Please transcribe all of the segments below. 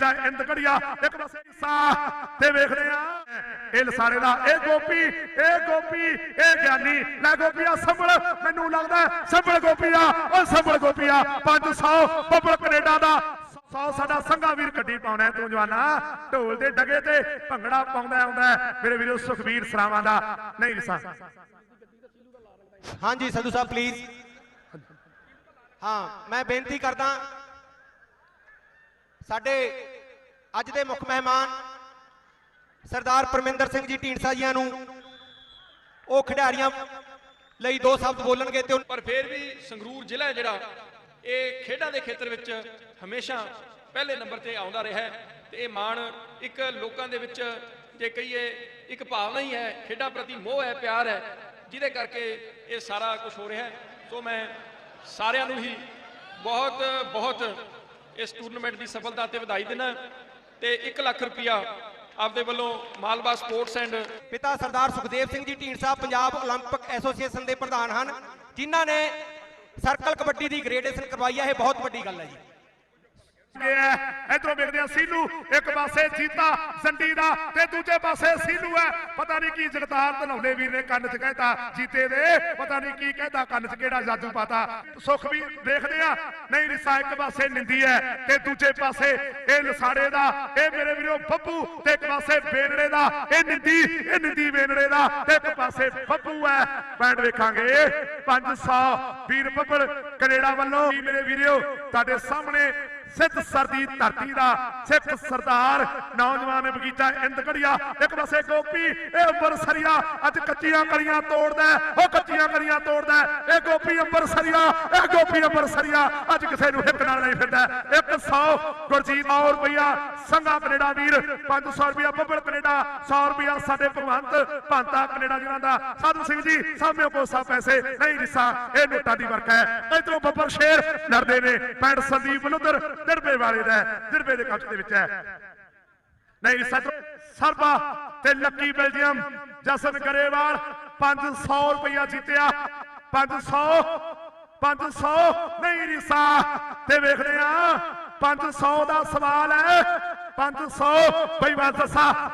ਬਗੀਚਾ ਇੰਦ ਇੱਕ ਪਾਸੇ ਹਿੱਸਾ ਤੇ ਵੇਖਦੇ ਆ, ਇਹ ਲਸਾੜੇ ਦਾ, ਇਹ ਗੋਪੀ ਇਹ ਗੋਪੀ, ਇਹ ਗਿਆਨੀ। ਲੈ ਗੋਪੀਆ ਸੰਭਲ। ਮੈਨੂੰ ਲੱਗਦਾ ਸੰਭਲ ਗੋਪੀਆ ਉਹ ਸੰਭਲ ਗੋਪੀਆ 500 ਬੱਬਲ ਕੈਨੇਡਾ ਦਾ। 100 ਸਾਡਾ ਸੰਘਾ ਵੀਰ ਗੱਡੀ ਪਾਉਣਾ ਤੂੰ ਜਵਾਨਾ। ਢੋਲ ਦੇ ਡਗੇ ਤੇ ਭੰਗੜਾ ਪਾਉਂਦਾ ਆਉਂਦਾ ਮੇਰੇ ਵੀਰੋ ਸੁਖਵੀਰ ਸਰਾਵਾਂ ਦਾ। ਨਹੀਂ ਰਿਸਾ ਹਾਂਜੀ, ਸੰਧੂ ਸਾਹਿਬ ਪਲੀਜ਼ ਹਾਂ, ਮੈਂ ਬੇਨਤੀ ਕਰਦਾ, ਸਾਡੇ ਅੱਜ ਦੇ ਮੁੱਖ ਮਹਿਮਾਨ ਸਰਦਾਰ ਪਰਮਿੰਦਰ ਸਿੰਘ ਜੀ ਢੀਂਡਸਾ ਜੀਆਂ ਨੂੰ ਉਹ ਖਿਡਾਰੀਆਂ ਲਈ ਦੋ ਸ਼ਬਦ ਬੋਲਣਗੇ ਤੇ ਪਰ ਫਿਰ ਵੀ ਸੰਗਰੂਰ ਜ਼ਿਲ੍ਹਾ ਜਿਹੜਾ ਇਹ ਖੇਡਾਂ ਦੇ ਖੇਤਰ ਵਿੱਚ ਹਮੇਸ਼ਾ ਪਹਿਲੇ ਨੰਬਰ ਤੇ ਆਉਂਦਾ ਰਿਹਾ ਹੈ ਤੇ ਇਹ ਮਾਣ ਇੱਕ ਲੋਕਾਂ ਦੇ ਵਿੱਚ ਜੇ ਕਹੀਏ ਇੱਕ ਭਾਵਨਾ ਹੀ ਹੈ, ਖੇਡਾਂ ਪ੍ਰਤੀ ਮੋਹ ਹੈ, ਪਿਆਰ ਹੈ, ਜਿਹਦੇ ਕਰਕੇ ਇਹ ਸਾਰਾ ਕੁਝ ਹੋ ਰਿਹਾ ਹੈ। ਸੋ ਮੈਂ ਸਾਰਿਆਂ ਨੂੰ ਹੀ ਬਹੁਤ ਬਹੁਤ ਇਸ ਟੂਰਨਾਮੈਂਟ ਦੀ ਸਫਲਤਾ ਤੇ ਵਧਾਈ ਦਿੰਦਾ ਤੇ 1 ਲੱਖ ਰੁਪਇਆ ਆਪਦੇ ਵੱਲੋਂ ਮਾਲਵਾ ਸਪੋਰਟਸ ਐਂਡ ਪਿਤਾ ਸਰਦਾਰ ਸੁਖਦੇਵ ਸਿੰਘ ਜੀ ਢੀਂਡਸਾ ਪੰਜਾਬ 올림픽 ਐਸੋਸੀਏਸ਼ਨ ਦੇ ਪ੍ਰਧਾਨ ਹਨ ਜਿਨ੍ਹਾਂ ਨੇ ਸਰਕਲ ਕਬੱਡੀ ਦੀ ਗ੍ਰੇਡੇਸ਼ਨ ਕਰਵਾਈ ਹੈ ਇਹ ਬਹੁਤ ਵੱਡੀ ਗੱਲ ਹੈ ਜੀ ਗਿਆ ਇਧਰੋਂ ਵੇਖਦੇ ਆ ਸੀਲੂ ਇੱਕ ਪਾਸੇ ਜੀਤਾ ਸੰਡੀ ਦਾ ਤੇ ਦੂਜੇ ਪਾਸੇ ਸੀਲੂ ਹੈ। ਪਤਾ ਨਹੀਂ ਕੀ ਜਗਤਾਰ ਧਨੌਲੇ ਵੀਰ ਨੇ ਕੰਨ 'ਚ ਕਹਿਤਾ ਜੀਤੇ ਦੇ। ਪਤਾ ਨਹੀਂ ਕੀ ਕਹਿਤਾ ਕੰਨ 'ਚ, ਕਿਹੜਾ ਜਾਦੂ ਪਾਤਾ। ਸੁਖ ਵੀ ਦੇਖਦੇ ਆ ਨਹੀਂ, ਰਿਸਾ ਇੱਕ ਪਾਸੇ ਨਿੰਦੀ ਹੈ ਤੇ ਦੂਜੇ ਪਾਸੇ ਇਹ ਲਸਾੜੇ ਦਾ, ਇਹ ਮੇਰੇ ਵੀਰੋ ਬੱਬੂ ਤੇ ਇੱਕ ਪਾਸੇ ਬੇਨੜੇ ਦਾ। ਇਹ ਨਿੰਦੀ ਇਹ ਨਿੰਦੀ ਬੇਨੜੇ ਦਾ ਤੇ ਇੱਕ ਪਾਸੇ ਬੱਬੂ ਹੈ। ਪੈਂਡ ਵੇਖਾਂਗੇ। 500 ਵੀਰ ਬੱਬਲ ਕੈਨੇਡਾ ਵੱਲੋਂ ਮੇਰੇ ਵੀਰੋ, ਤੁਹਾਡੇ ਸਾਹਮਣੇ ਸਿੱਧ ਸਰਦੀ ਧਰਤੀ ਦਾ ਸਿੱਖ ਸਰਦਾਰ ਨੌਜਵਾਨ ਬਗੀਚਾ ਇੰਦਗੜੀਆ। ਇੱਕ ਪਾਸੇ ਗੋਪੀ, ਇਹ ਅੰਬਰਸਰੀਆ, ਅੱਜ ਕੱਚੀਆਂ ਕਲੀਆਂ ਤੋੜਦਾ ਉਹ ਕੱਚੀਆਂ ਕਲੀਆਂ ਤੋੜਦਾ ਇਹ ਗੋਪੀ ਅੰਬਰਸਰੀਆ, ਇਹ ਗੋਪੀ ਅੰਬਰਸਰੀਆ, ਅੱਜ ਕਿਸੇ ਨੂੰ ਹਿੱਕ ਨਾਲ ਨਹੀਂ ਫਿਰਦਾ 100 ਗੁਰਜੀਤ ਔਰ ਰੁਪਈਆ ਸੰਘਾ ਕੈਨੇਡਾ ਵੀਰ 500 ਰੁਪਇਆ ਬੱਬਲ ਕੈਨੇਡਾ 100 ਰੁਪਇਆ ਸਾਡੇ ਭਗਵੰਤ, ਭਾਂਤਾ ਕੈਨੇਡਾ ਜਿਨ੍ਹਾਂ ਦਾ। ਸਾਧੂ ਸਿੰਘ ਜੀ, ਸਾਹਮਣੇ ਕੋਸਾ ਪੈਸੇ ਨਹੀਂ ਰਿਸਾ ਇਹ ਨੋਟਾਂ ਦੀ ਵਰਕ ਹੈ। ਇਧਰੋਂ ਬੱਬਰ ਸ਼ੇਰ, ਲੜਦੇ ਨੇ ਪੈਂਟ ਸੰਦੀਪ ਬਲੁੱਦਰ ਦਿਰਬੇ ਵਾਲੇ ਦਾ ਦਿਰਬੇ ਦੇ ਕਬਜ਼ੇ ਦੇ ਵਿੱਚ ਹੈ। ਨਹੀਂ ਸੱਚ ਸਰਬਾ ਤੇ ਲੱਕੀ ਬੈਲਜੀਅਮ, ਜਸਨ ਗਰੇਵਾਲ 500 ਰੁਪਇਆ ਜਿੱਤਿਆ। 500 500 ਨਹੀਂ ਰਿਸਾ। ਤੇ ਵੇਖਦੇ ਆ 500 ਦਾ ਸਵਾਲ ਹੈ। 500 ਬਈਵਾਨ ਦੱਸਾ।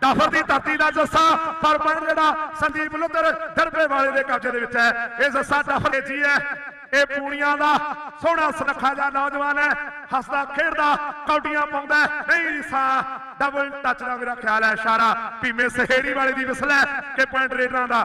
ਡਾਫਰ ਦੀ ਧਰਤੀ ਦਾ ਜੱਸਾ, ਪਰ ਬਣ ਜਿਹੜਾ ਸੰਦੀਪ ਲੁੱਦਰ ਦਰਬੇ ਵਾਲੇ ਦੇ ਕਬਜ਼ੇ ਦੇ ਵਿੱਚ ਹੈ। ਇਹ ਜੱਸਾ ਡਾਫਰ ਜੀ ਹੈ। ਇਹ ਪੂਣੀਆਂ ਦਾ ਸੋਹਣਾ ਸੁਨੱਖਾ ਜਿਹਾ ਨੌਜਵਾਨ ਹੈ, ਹੱਸਦਾ, ਖੇਡਦਾ, ਕੌਡੀਆਂ ਪਾਉਂਦਾ ਨਹੀਂ ਰਿਸਾ ਡਬਲ ਟੱਚ ਦਾ ਮੇਰਾ ਖਿਆਲ ਹੈ ਇਸ਼ਾਰਾ। ਭੀਮੇ ਸਹੇੜੀ ਵਾਲੇ ਦੀ ਵਿਸਲ ਹੈ ਕਿ ਪੁਆਇੰਟ ਰੇਡਰਾਂ ਦਾ।